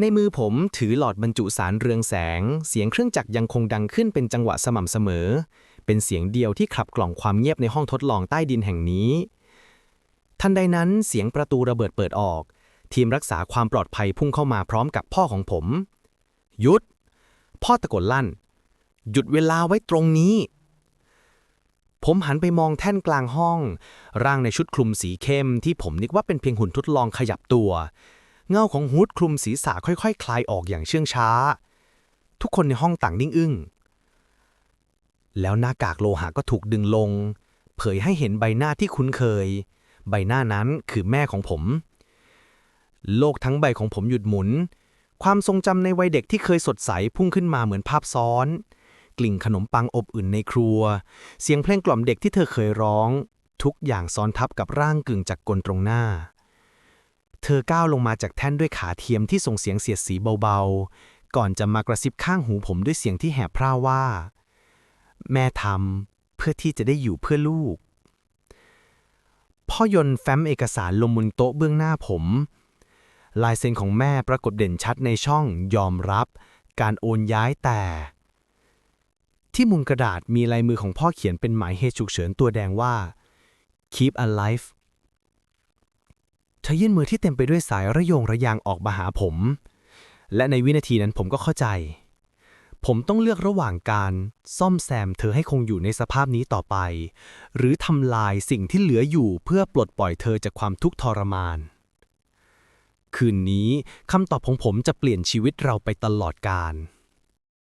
ในมือผมถือหลอดบรรจุสารเรืองแสง เสียงเครื่องจักรยังคงดังขึ้นเป็นจังหวะสม่ำเสมอ เป็นเสียงเดียวที่ขับกล่อมความเงียบในห้องทดลองใต้ดินแห่งนี้ ทันใดนั้นเสียงประตูระเบิดเปิดออก ทีมรักษาความปลอดภัยพุ่งเข้ามาพร้อมกับพ่อของผม หยุด พ่อตะโกนลั่น หยุดเวลาไว้ตรงนี้ ผมหันไปมองแท่นกลางห้อง ร่างในชุดคลุมสีเข้มที่ผมนึกว่าเป็นเพียงหุ่นทดลองขยับตัว เงาของฮูดคลุมศีรษะค่อยๆคลายออกอย่างเชื่องช้า ทุกคนในห้องต่างนิ่งอึ้ง แล้วหน้ากากโลหะก็ถูกดึงลง เผยให้เห็นใบหน้าที่คุ้นเคย ใบหน้านั้นคือแม่ของผม โลกทั้งใบของผมหยุดหมุน ความทรงจำในวัยเด็กที่เคยสดใสพุ่งขึ้นมาเหมือนภาพซ้อน กลิ่นขนมปังอบอุ่นในครัว เสียงเพลงกล่อมเด็กที่เธอเคยร้อง ทุกอย่างซ้อนทับกับร่างกึ่งจากกลตรงหน้า เธอก้าวลงมาจากแท่นด้วยขาเทียมที่ส่งเสียงเสียดสีเบาๆ ก่อนจะมากระซิบข้างหูผมด้วยเสียงที่แหบพร่าว่า แม่ทำเพื่อที่จะได้อยู่เพื่อลูก พ่อยนแฟ้มเอกสารลงบนโต๊ะเบื้องหน้าผม ลายเซ็นของแม่ปรากฏเด่นชัดในช่องยอมรับ การโอนย้ายแต่ ที่มุมกระดาษมีลายมือของพ่อเขียนเป็นหมายเหตุฉุกเฉินตัวแดงว่า keep alive เธอยื่นมือที่เต็มไปด้วยสายระโยงระยางออกมาหาผม และในวินาทีนั้นผมก็เข้าใจ ผมต้องเลือกระหว่างการซ่อมแซมเธอให้คงอยู่ในสภาพนี้ต่อไป หรือทำลายสิ่งที่เหลืออยู่เพื่อปลดปล่อยเธอจากความทุกข์ทรมาน คืนนี้คำตอบของผมจะเปลี่ยนชีวิตเราไปตลอดกาล